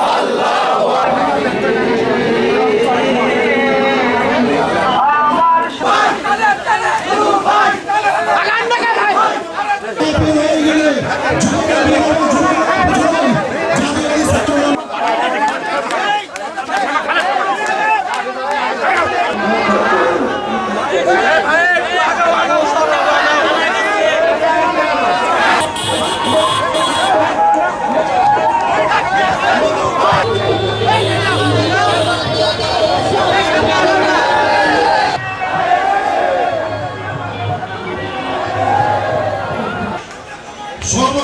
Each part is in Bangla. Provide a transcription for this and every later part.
আল্লাহ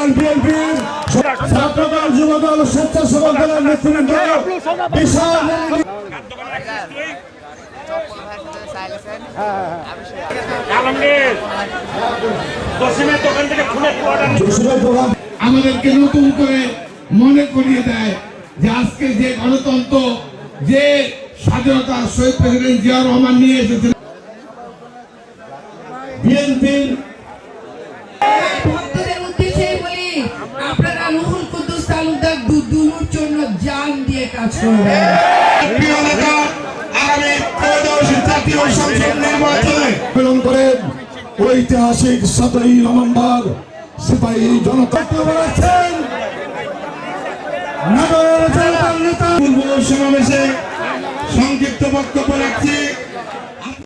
ইউনিয়ন বিএনপির ছাত্রদল যুবদল স্বেচ্ছাসেবক দলের নেতৃবৃন্দ বিশাল অর্ডার জসিমের দোকান আমাদেরকে নতুন করে মনে করিয়ে দেয় যে আজকে যে গণতন্ত্র যে স্বাধীনতা শহীদ প্রেসিডেন্ট জিয়া রহমান নিয়ে এসেছেন বিএনপির জান দিয়ে কাজ করবেন প্রিয় নেতা আগামী ত্রয়োদশ জাতীয় সংসদ নির্বাচনে সম্মেলন করেন ঐতিহাসিক সাতই নভেম্বর সিপাহী জনতা বলেছেন নগরের জনতার নেতা। পূর্ব সমাবেশে সংক্ষিপ্ত বক্তব্য রাখছি।